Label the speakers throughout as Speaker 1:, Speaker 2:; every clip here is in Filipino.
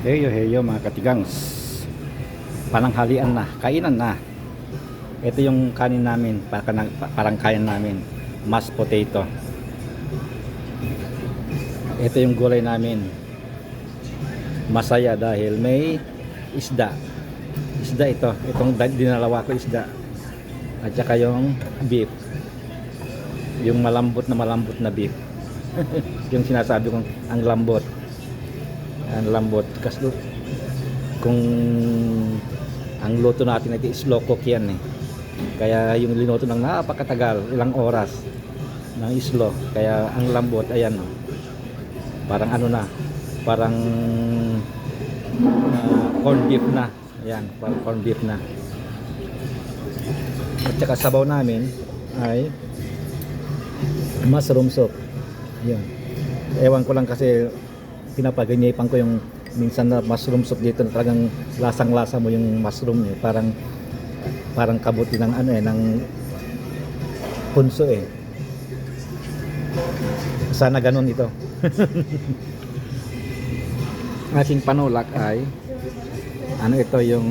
Speaker 1: Heyo, heyo mga katigangs. Pananghalian na, kainan na. Ito yung kanin namin, parang, parang kain namin. Mashed potato. Ito yung gulay namin. Masaya dahil may isda. Isda ito. Itong dinalawa ko isda. At saka yung beef. Yung malambot na malambot na beef. yung sinasabi kong ang lambot. Ang lambot. Kasi kung ang luto natin ito is slow cook yan eh. Kaya yung linuto ng napakatagal, ilang oras ng islo. Kaya ang lambot, ayan oh. Parang ano na, parang ah, corn beef na. Ayan, parang corn beef na. At saka sabaw namin ay mushroom soup. Yun. Ewan ko lang kasi pinapaganyapan ko yung minsan na mushroom soup dito na talagang lasang-lasa mo yung mushroom eh. Parang parang kabuti ng ano eh, ng punso eh. Sana ganun ito. Aking panulak ay ano ito yung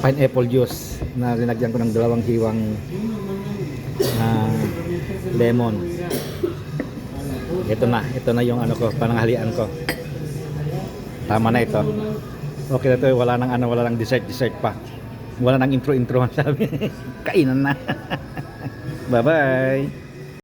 Speaker 1: pineapple juice na linagyan ko ng dalawang hiwang ah, lemon. Ito na, ito na yung ano ko, pananghalian ko. Tama na ito. Okay na ito, wala nang ano, wala nang dessert, dessert pa. Wala nang intro, intro sabi. Kainan na. Bye-bye.